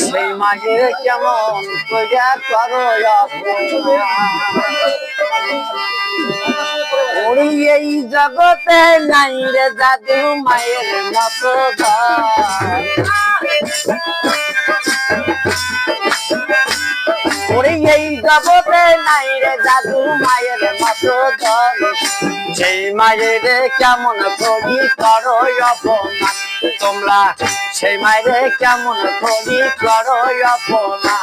সেই মাঝে কেমন কইরা করো ওরে এই জগতে নাই রে জাদু মায়ের মতো এই জগতে নাই রে জাদু মায়ের মতো সেই মায়ের কেমন করি করো অপমান তোমরা সেই মায়ের কেমন করি করো অপমান।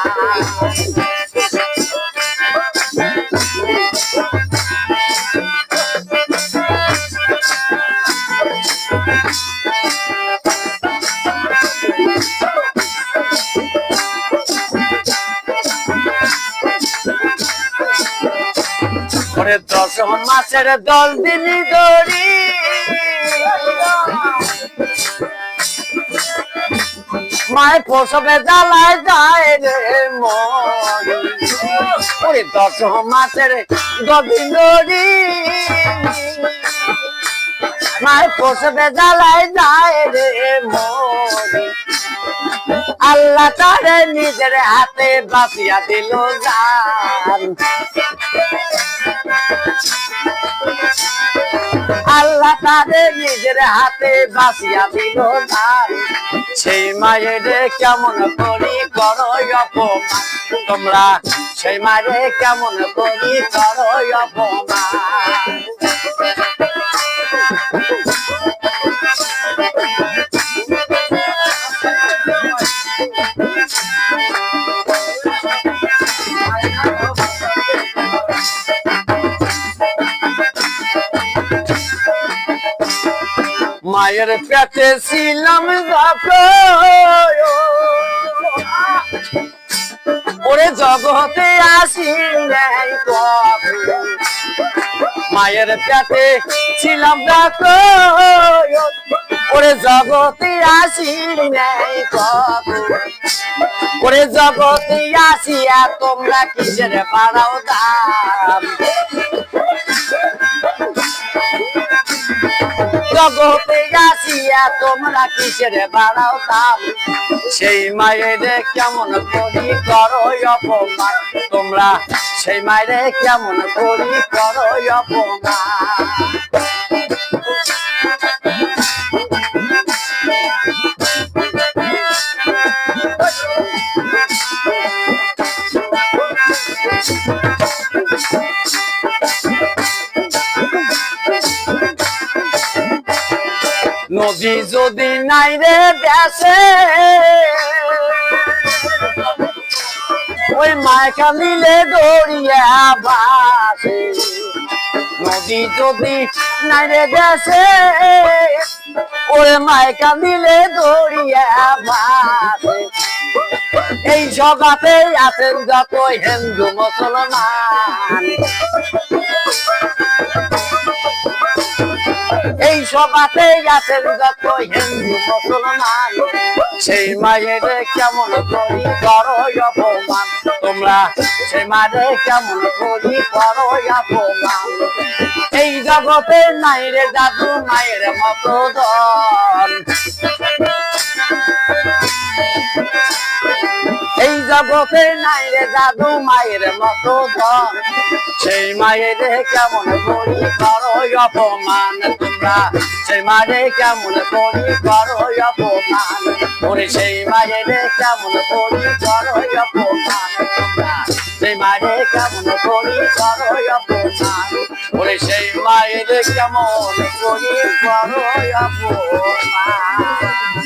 দশম মাসের দল দিনই দড়ি। মায় প্রসবে জ্বালায় যায় রে মরি দশম মাসের দড়ি মায় প্রসবে জ্বালায় যায় রে মরি আল্লাহ তারে নিজের হাতে বাঁচিয়া দিল জান। তাদের নিজের হাতে বাঁচিয়া দিল ধান সেই মায়ের কেমন করি করো তোমরা সেই মায়ের কেমন করি করো অপমান। মায়ের পেটে ছিলাম ওরে জগতে আসি নাই কখন। মায়ের পেটে ছিলাম ওরে জগতে আসি নাই কখন। ওরে জগতে আসিয়া তোমরা কিসের পাড়াও দাম জগতে আসিয়া তোমরা কিসের বাড়াও দাম সেই মায়ের কেমন করি করো অপমান? তোমরা সেই মায়ের কেমন করি করো অপমান? নদী যদি নাই রে দেশে ওই মায় কান্দিলে দড়িয়া বাসে নদী যদি নাই রে দেশে ওরে মায় কান্দিলে দড়িয়া বাসে এই জগাতে আছেন যত হিন্দু মুসলমান। এই হিন্দু মুসলমান। সেই মায়ের কেমন করি করো অপমান? তোমরা সেই মায়ের কেমন করি করো অপমান? এই জগতে নাই রে জাদু মায়ের মতো দল জগতে নাই রে জাদু মায়ের মতো ধন সেই মায়ের কেমন করি করো অপমান তোমরা। সেই মায়ের কেমন করি করো অপমান ওরে সেই মায়ের কেমন করি করো অপমান তোমরা। সেই মায়ের কেমন করি করো অপমান। ওরে সেই মায়ের কেমন করি করো অপমান।